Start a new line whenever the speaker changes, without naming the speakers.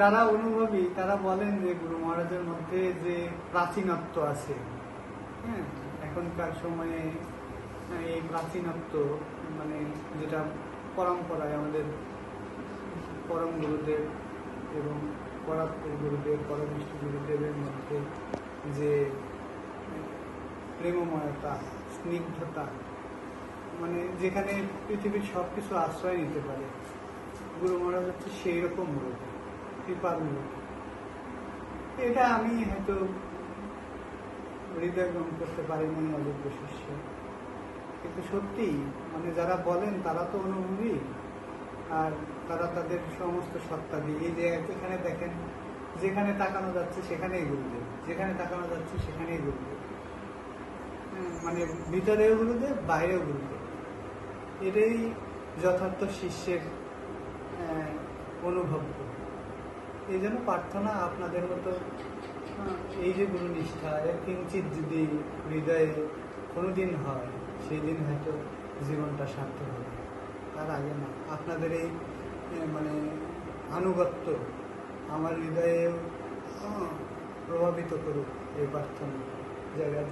যারা অনুভবী, তারা বলেন যে গুরু মহারাজের মধ্যে যে প্রাচীনত্ব আছে হ্যাঁ এখনকার সময়ে এই প্রাচীনত্ব মানে যেটা পরম্পরায় আমাদের পরম গুরুদেব এবং পরাত্মর গুরুদেব পরমিষ্ঠ গুরুদেবের মধ্যে যে প্রেমময়তা, স্নিগ্ধতা মানে যেখানে পৃথিবীর সব কিছু আশ্রয় নিতে পারে, গুরু মহারাজ হচ্ছে সেই রকম মুরব্বী এটা আমি হয়তো হৃদয় গ্রহণ করতে পারিনি অযোগ্য শিষ্য। কিন্তু সত্যি মানে যারা বলেন, তারা তো অনুভবী। আর তারা তাদের সমস্ত সত্তা দিয়ে, এই যে এখানে দেখেন, যেখানে তাকানো যাচ্ছে, সেখানেই গুরুদেব। যেখানে তাকানো যাচ্ছে, সেখানেই গুরুদেব। মানে ভিতরেও গুরুদেব, বাইরেও গুরুদেব। এটাই যথার্থ শিষ্যের অনুভব। এই জন্য প্রার্থনা আপনাদের মতো এই যে গুরু নিষ্ঠা এর কিঞ্চিত যদি হৃদয়ে কোনোদিন হয় সেই দিন হয়তো জীবনটা সার্থক হবে। তার আগে না আপনাদের এই মানে আনুগত্য আমার হৃদয়ে প্রভাবিত করুক এই প্রার্থনা জায়গায়